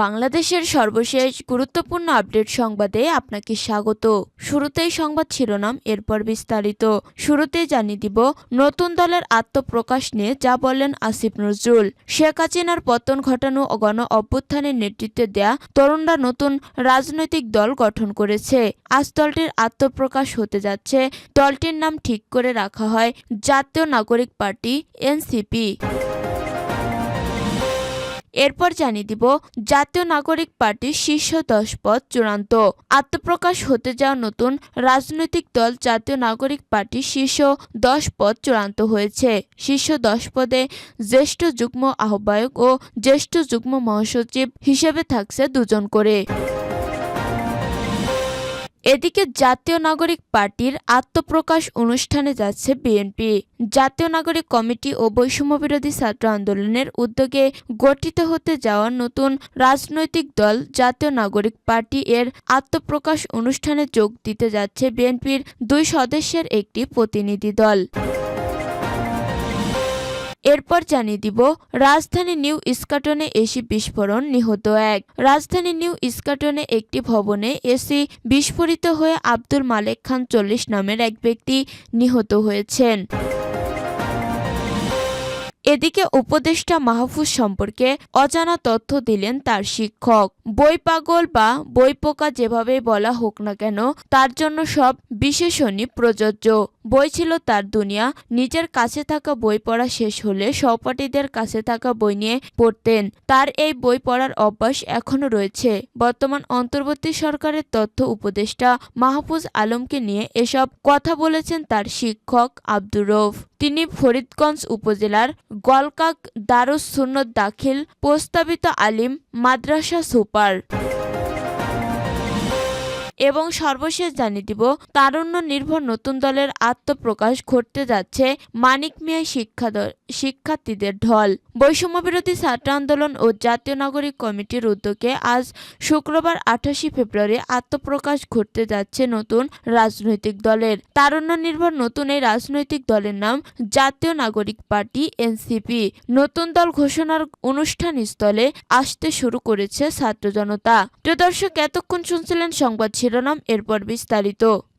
বাংলাদেশের সর্বশেষ গুরুত্বপূর্ণ আপডেট সংবাদে আপনাকে স্বাগত। শুরুতেই সংবাদ শিরোনাম, এরপর বিস্তারিত। শুরুতেই জানিয়ে দিব, নতুন দলের আত্মপ্রকাশ নিয়ে যা বললেন আসিফ নজরুল। শেখ হাসিনার পতন ঘটানো ও গণ অভ্যুত্থানের নেতৃত্বে দেয়া তরুণরা নতুন রাজনৈতিক দল গঠন করেছে। আজ দলটির আত্মপ্রকাশ হতে যাচ্ছে। দলটির নাম ঠিক করে রাখা হয় জাতীয় নাগরিক পার্টি, এনসিপি। এরপর জানিয়ে দিব, জাতীয় নাগরিক পার্টির শীর্ষ দশ পদ চূড়ান্ত। আত্মপ্রকাশ হতে যাওয়া নতুন রাজনৈতিক দল জাতীয় নাগরিক পার্টির শীর্ষ দশ পদ চূড়ান্ত হয়েছে। শীর্ষ দশ পদে জ্যেষ্ঠ যুগ্ম আহ্বায়ক ও জ্যেষ্ঠ যুগ্ম মহাসচিব হিসেবে থাকছে দুজন করে। এদিকে জাতীয় নাগরিক পার্টির আত্মপ্রকাশ অনুষ্ঠানে যাচ্ছে বিএনপি। জাতীয় নাগরিক কমিটি ও বৈষম্য বিরোধী ছাত্র আন্দোলনের উদ্যোগে গঠিত হতে যাওয়া নতুন রাজনৈতিক দল জাতীয় নাগরিক পার্টি এর আত্মপ্রকাশ অনুষ্ঠানে যোগ দিতে যাচ্ছে বিএনপির দুই সদস্যের একটি প্রতিনিধি দল। এরপর জানিয়ে দিব, রাজধানী নিউ ইস্কাটনে এসি বিস্ফোরণ নিহত এক। রাজধানী নিউ ইস্কাটনে একটি ভবনে এসি বিস্ফোরিত হয়ে আব্দুল মালেক খান চল্লিশ নামের এক ব্যক্তি নিহত হয়েছেন। এদিকে উপদেষ্টা মাহফুজ সম্পর্কে অজানা তথ্য দিলেন তার শিক্ষক। বই পাগল বা বই পোকা যেভাবে বলা হোক না কেন, তার জন্য সব বিশেষণই প্রযোজ্য। বই ছিল তার দুনিয়া। নিজের কাছে থাকা বই পড়া শেষ হলে সহপাঠীদের কাছে থাকা বই নিয়ে পড়তেন। তার এই বই পড়ার অভ্যাস এখনও রয়েছে। বর্তমান অন্তর্বর্তী সরকারের তথ্য উপদেষ্টা মাহফুজ আলমকে নিয়ে এসব কথা বলেছেন তার শিক্ষক আব্দুর রৌফ তিনি ফরিদগঞ্জ উপজেলার গলকাক দারুস সুন্নত দাখিল প্রস্তাবিত আলিম মাদ্রাসা সুপার। এবং সর্বশেষ জানিয়ে দিব তারুণ্য নির্ভর নতুন দলের আত্মপ্রকাশ ঘটতে যাচ্ছে মানিক মিয়া শিক্ষা শিক্ষার্থীদের ঢল। বৈষম্য বিরোধী ছাত্র আন্দোলন ও জাতীয় নাগরিক কমিটির উদ্যোগে আজ শুক্রবার আঠাশে ফেব্রুয়ারি আত্মপ্রকাশ ঘটতে যাচ্ছে নতুন রাজনৈতিক দলের। তারুণ্য নির্ভর নতুন এই রাজনৈতিক দলের নাম জাতীয় নাগরিক পার্টি এনসিপি। নতুন দল ঘোষণার অনুষ্ঠান স্থলে আসতে শুরু করেছে ছাত্র জনতা। প্রিয় দর্শক, এতক্ষণ শুনছিলেন সংবাদ শিরোনাম, এরপর বিস্তারিত।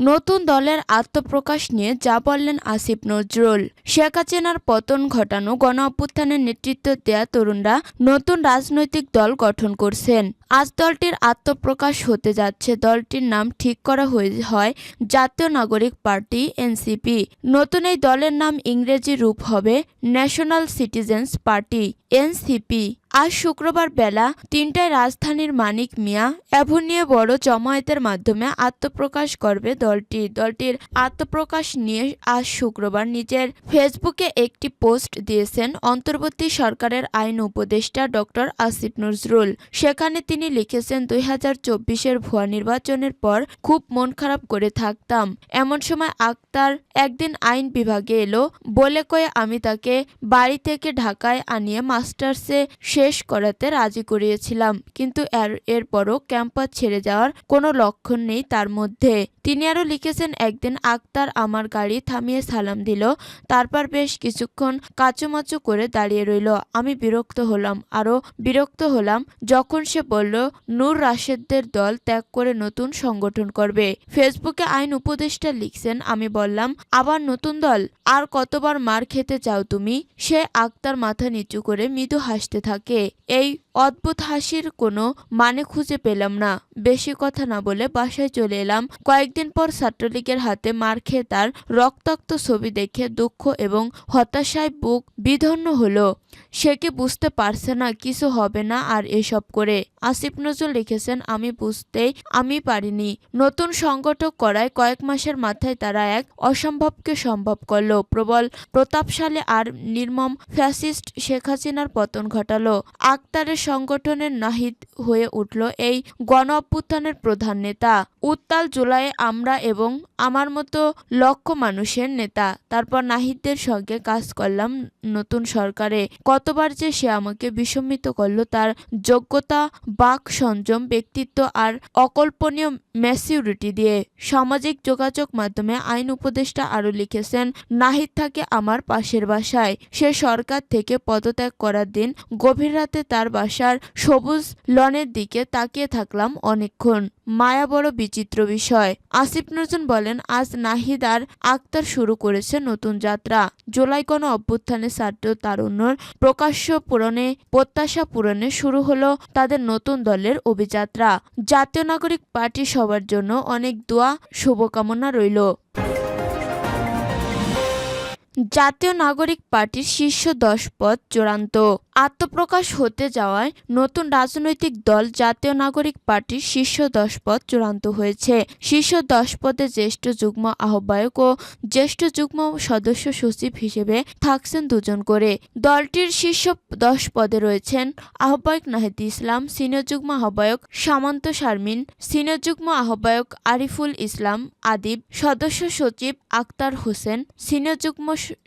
নতুন দলের আত্মপ্রকাশ নিয়ে যা বললেন আসিফ নজরুল। শেখ হাসিনার পতন ঘটানো গণ অভ্যুত্থানের নেতৃত্ব দেয়া তরুণরা নতুন রাজনৈতিক দল গঠন করছেন। আজ দলটির আত্মপ্রকাশ হতে যাচ্ছে। দলটির নাম ঠিক করা হয়ে জাতীয় নাগরিক পার্টি, এনসিপি। নতুন এই দলের নাম ইংরেজি রূপ হবে ন্যাশনাল সিটিজেন্স পার্টি, এনসিপি। আজ শুক্রবার বেলা তিনটায় রাজধানীর মানিক মিয়া অ্যাভেনিউ বড় জমায়েতের মাধ্যমে আত্মপ্রকাশ করবে দলটি। দলটির আত্মপ্রকাশ নিয়ে আজ শুক্রবার নিজের ফেসবুকে একটি পোস্ট দিয়েছেন অন্তর্বর্তী সরকারের আইন উপদেষ্টা ডক্টর আসিফ নজরুল। সেখানে তিনি লিখেছেন, দুই হাজার চব্বিশের ভুয়া নির্বাচনের পর খুব মন খারাপ করে থাকতাম। এমন সময় আক্তার একদিন আইন বিভাগে এলো, বলে কয়ে, আমি তাকে বাড়ি থেকে ঢাকায় আনিয়ে মাস্টার্সে শেষ করাতে রাজি করিয়েছিলাম। কিন্তু এর, এরপরও ক্যাম্পাস ছেড়ে যাওয়ার কোনো লক্ষণ নেই তার মধ্যে। তিনি আরও লিখেছেন, একদিন আক্তার আমার গাড়ি থামিয়ে সালাম দিল। তারপর বেশ কিছুক্ষণ কাচুমাচু করে দাঁড়িয়ে রইল। আমি বিরক্ত হলাম, আরও বিরক্ত হলাম যখন সে বলল নূর রাশেদদের দল ত্যাগ করে নতুন সংগঠন করবে। ফেসবুকে আইন উপদেষ্টা লিখছেন, আমি বললাম, আবার নতুন দল? আর কতবার মার খেতে চাও তুমি? সে আক্তার মাথা নিচু করে মৃদু হাসতে থাকে। এই অদ্ভুত হাসির কোনো মানে খুঁজে পেলাম না। বেশি কথা না বলে বাসায় চলে এলাম। কয়েকদিন পর ছাত্রলীগের হাতে মার খেয়ে তার রক্তাক্ত ছবি দেখে দুঃখ এবং হতাশায় বুক বিধন্য হলো। সে কি বুঝতে পারছে না, কিছু হবে না আর এসব করে। আসিফ নজরুল লিখেছেন, আমি বুঝতেই আমি পারিনি। নতুন সংগঠক করায় কয়েক মাসের মাথায় তারা এক অসম্ভবকে সম্ভব করল। প্রবল, প্রতাপশালী আর নির্মম ফ্যাসিস্ট শেখ হাসিনার পতন ঘটালো। আক্তারের সংগঠনের নাহিদ হয়ে উঠল এই গণ অভ্যুত্থানের প্রধান নেতা। উত্তাল জুলাইয়ে আমরা এবং আমার মতো লক্ষ মানুষের নেতা। তারপর নাহিদদের সঙ্গে কাজ করলাম নতুন সরকারে। কতবার যে সে আমাকে বিস্মিত করল তার যোগ্যতা বাক সংযম ব্যক্তিত্ব আর অকল্পনীয় ম্যাসিউরিটি দিয়ে সামাজিক যোগাযোগ মাধ্যমে আইন উপদেষ্টা আরও লিখেছেন, নাহিদ থাকে আমার পাশের বাসায়। সে সরকার থেকে পদত্যাগ করার দিন গভীর রাতে তার বাসার সবুজ লনের দিকে তাকিয়ে থাকলাম অনেকক্ষণ। মায়া বড় বিচিত্র বিষয়। আসিফ নজরুল বলেন, আজ নাহিদ আর আক্তার শুরু করেছে নতুন যাত্রা। জুলাই কোনো অভ্যুত্থানে ছাত্র তারুণ্যর প্রকাশ্য পূরণে, প্রত্যাশা পূরণে শুরু হলো তাদের নতুন দলের অভিযাত্রা। জাতীয় নাগরিক পার্টি সবার জন্য অনেক দোয়া শুভকামনা রইল। জাতীয় নাগরিক পার্টির শীর্ষ দশ পদ চূড়ান্ত। আত্মপ্রকাশ হতে যাওয়ায় নতুন রাজনৈতিক দল জাতীয় নাগরিক পার্টির শীর্ষ দশ পদ চূড়ান্ত হয়েছে। শীর্ষ দশ পদে জ্যেষ্ঠ যুগ্ম আহ্বায়ক ও জ্যেষ্ঠ যুগ্ম সদস্য সচিব হিসেবে থাকছেন দুজন করে। দলটির শীর্ষ দশ পদে রয়েছেন আহ্বায়ক নাহিদ ইসলাম, সিনিয়র যুগ্ম আহ্বায়ক সামন্ত শারমিন, সিনিয়র যুগ্ম আহ্বায়ক আরিফুল ইসলাম, আদিব, সদস্য সচিব আক্তার হোসেন, সিনিয়র যুগ্ম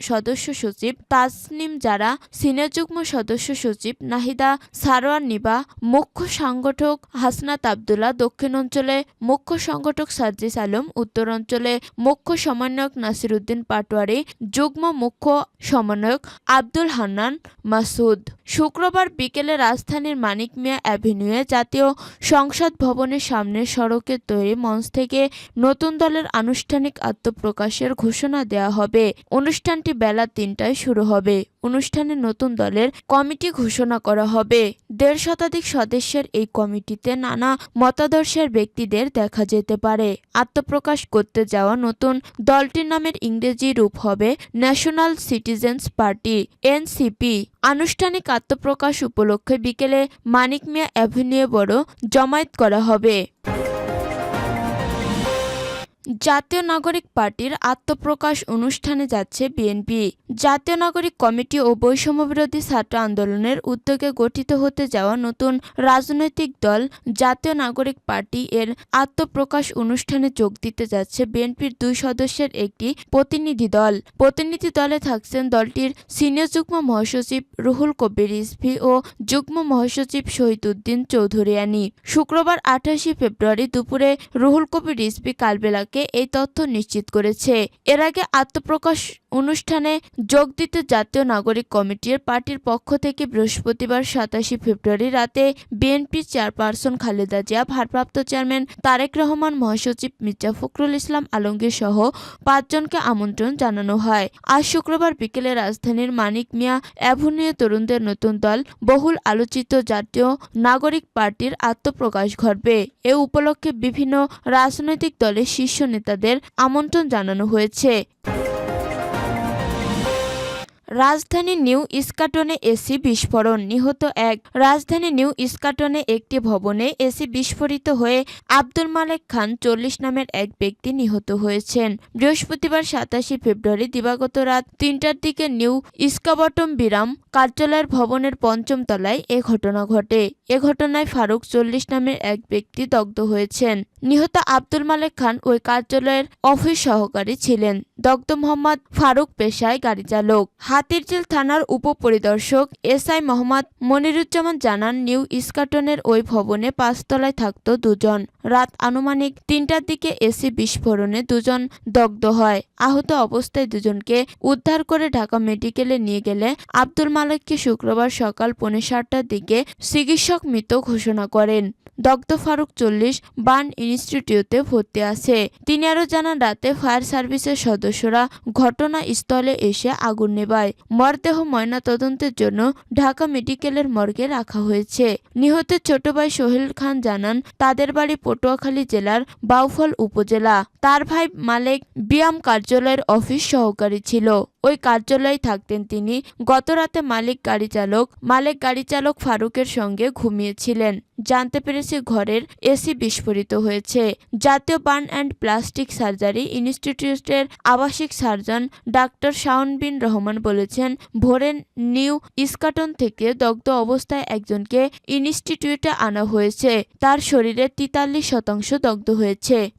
সদস্য সচিব তাসনিম জারা, সিনিয়র যুগ্ম সদস্য সচিব নাহিদা সারোয়ার নিবা, মুখ্য সংগঠক হাসনাত আবদুল্লাহ, দক্ষিণ অঞ্চলে মুখ্য সংগঠক সাজ্জিস আলম, উত্তর অঞ্চলে মুখ্য সমন্বয়ক নাসিরুদ্দিন পাটোয়ারি, যুগ্ম মুখ্য সমন্বয়ক আব্দুল হান্নান মাসুদ। শুক্রবার বিকেলে রাজধানীর মানিক মিয়া অ্যাভিনিউয়ে জাতীয় সংসদ ভবনের সামনে সড়কের তৈরি মঞ্চ থেকে নতুন দলের আনুষ্ঠানিক আত্মপ্রকাশের ঘোষণা দেওয়া হবে। অনুষ্ঠানটি বেলা তিনটায় শুরু হবে। অনুষ্ঠানে নতুন দলের কমিটি ঘোষণা করা হবে। দেড় শতাধিক সদস্যের এই কমিটিতে নানা মতাদর্শের ব্যক্তিদের দেখা যেতে পারে। আত্মপ্রকাশ করতে যাওয়া নতুন দলটির নামের ইংরেজি রূপ হবে ন্যাশনাল সিটিজেন্স পার্টি, এনসিপি। আনুষ্ঠানিক আত্মপ্রকাশ উপলক্ষে বিকেলে মানিক মিয়া অ্যাভিনিউ বড় জমায়েত করা হবে। জাতীয় নাগরিক পার্টির আত্মপ্রকাশ অনুষ্ঠানে যাচ্ছে বিএনপি। জাতীয় নাগরিক কমিটি ও বৈষম্যবিরোধী ছাত্র আন্দোলনের উদ্যোগে গঠিত হতে যাওয়া নতুন রাজনৈতিক দল জাতীয় নাগরিক পার্টি এর আত্মপ্রকাশ অনুষ্ঠানে যোগ দিতে যাচ্ছে বিএনপির দুই সদস্যের একটি প্রতিনিধি দল। প্রতিনিধি দলে থাকছেন দলটির সিনিয়র যুগ্ম মহাসচিব রুহুল কবির রিজভি ও যুগ্ম মহাসচিব শহীদুদ্দিন চৌধুরিয়ানি। শুক্রবার আঠাশে ফেব্রুয়ারি দুপুরে রুহুল কবির রিজভি কালবেলাকে এই তথ্য নিশ্চিত করেছে। এর আগে আত্মপ্রকাশ অনুষ্ঠানে যোগ দিতে জাতীয় নাগরিক কমিটির পার্টির পক্ষ থেকে বৃহস্পতিবার সাতাশে ফেব্রুয়ারি রাতে বিএনপি চেয়ারপারসন খালেদা জিয়া, ভারপ্রাপ্ত চেয়ারম্যান তারেক রহমান, মহাসচিব মির্জা ফখরুল ইসলাম আলমগীর সহ পাঁচজনকে আমন্ত্রণ জানানো হয়। আজ শুক্রবার বিকেলে রাজধানীর মানিক মিয়া অ্যাভিনিউ তরুণদের নতুন দল বহুল আলোচিত জাতীয় নাগরিক পার্টির আত্মপ্রকাশ ঘটবে। এ উপলক্ষে বিভিন্ন রাজনৈতিক দলের শীর্ষ নেতাদের আমন্ত্রণ জানানো হয়েছে। রাজধানী নিউ ইস্কাটনে এসি বিস্ফোরণ। নিহত এক রাজধানী নিউ ইস্কাটনে একটি ভবনে এসি বিস্ফোরিত হয়ে আব্দুল মালেক খান চল্লিশ নামের এক ব্যক্তি নিহত হয়েছেন। বৃহস্পতিবার সাতাশে ফেব্রুয়ারি দিবাগত রাত তিনটার দিকে নিউ ইস্কাবটম বিরাম কার্যালয়ের ভবনের পঞ্চম তলায় এ ঘটনা ঘটে। এ ঘটনায় ফারুক চল্লিশ নামের এক ব্যক্তি দগ্ধ হয়েছেন। নিহত আব্দুল মালেক খান ওই কার্যালয়ের অফিস সহকারী ছিলেন। দগ্ধ মোহাম্মদ ফারুক পেশায় গাড়ি চালক। হাতিরঝিল থানার উপপরিদর্শক এস আই মোহাম্মদ মনিরুজ্জামান জানান, নিউ ইস্কাটনের ওই ভবনে পাঁচতলায় থাকত দুজন। রাত আনুমানিক তিনটার দিকে এসি বিস্ফোরণে দুজন দগ্ধ হয়। আহত অবস্থায় দুজনকে উদ্ধার করে ঢাকা মেডিকেলে নিয়ে গেলে আব্দুল মালিককে শুক্রবার সকাল পৌনে সাতটার দিকে চিকিৎসক মৃত ঘোষণা করেন। দগ্ধ ফারুক চল্লিশ বার্ন ইনস্টিটিউটে ভর্তি আছে। তিনি আরও জানান, রাতে ফায়ার সার্ভিসের সদস্যরা ঘটনাস্থলে এসে আগুন নেবায় মরদেহ ময়না তদন্তের জন্য ঢাকা মেডিকেলের মর্গে রাখা হয়েছে। নিহতের ছোট ভাই সোহেল খান জানান, তাদের বাড়ি পটুয়াখালী জেলার বাউফল উপজেলা। তার ভাই মালেক ব্যায়াম কার্যালয়ের অফিস সহকারী ছিল। ওই কার্যালয়ে থাকতেন তিনি। গতরাতে মালিক গাড়ি চালক, মালিক গাড়ি চালক ফারুকের সঙ্গে ঘুমিয়েছিলেন। জানতে পেরেছি ঘরের এসি বিস্ফোরিত হয়েছে। জাতীয় বার্ন অ্যান্ড প্লাস্টিক সার্জারি ইনস্টিটিউটের আবাসিক সার্জন ডাক্তার শাওন বিন রহমান বলেছেন ভোরে নিউ ইস্কাটন থেকে দগ্ধ অবস্থায় একজনকে ইনস্টিটিউটে আনা হয়েছে। তার শরীরে তিতাল্লিশ শতাংশ দগ্ধ হয়েছে।